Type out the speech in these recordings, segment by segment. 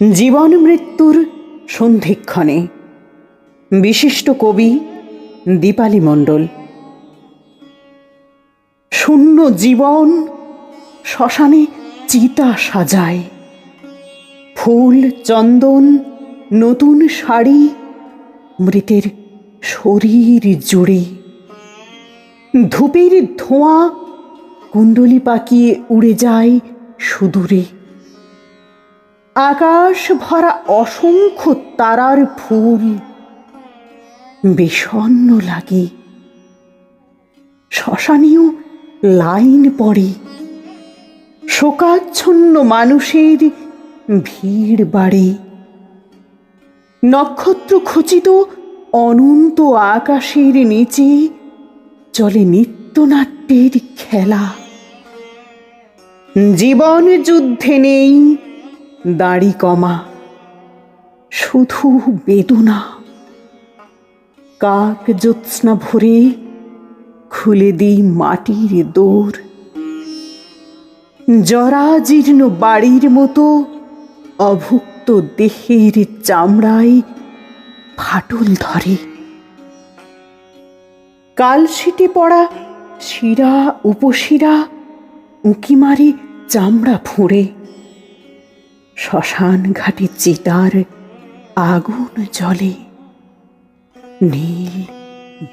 জীবন মৃত্যুর সন্ধিক্ষণে। বিশিষ্ট কবি দীপালি মণ্ডল। শূন্য জীবন শ্মশানে চিতা সাজায়। ফুল, চন্দন, নতুন শাড়ি, মৃতের শরীর জুড়ে। ধূপের ধোঁয়া কুণ্ডলি পাকিয়ে উড়ে যায় সুদূরে। আকাশ ভরা অসংখ্য তারার ফুল বিষণ্ণ লাগে। শ্মশানেও লাইন পড়ে। শোকাচ্ছন্ন মানুষের ভিড় বাড়ে। নক্ষত্র খচিত অনন্ত আকাশের নিচে চলে নিত্যনাট্যের খেলা। জীবন যুদ্ধে নেই দাড়ি কমা, শুধু বেদনা। কাক জ্যোৎস্না ভরে খুলে দিই মাটির দোর। জরাজীর্ণ বাড়ির মতো অভুক্ত দেহের চামড়ায় ফাটল ধরে। কালশিটে পড়া শিরা উপশিরা উঁকি মারে চামড়া ফুঁড়ে। শ্মশান ঘাটি চিতার আগুন জলে নীল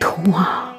ধোঁয়া।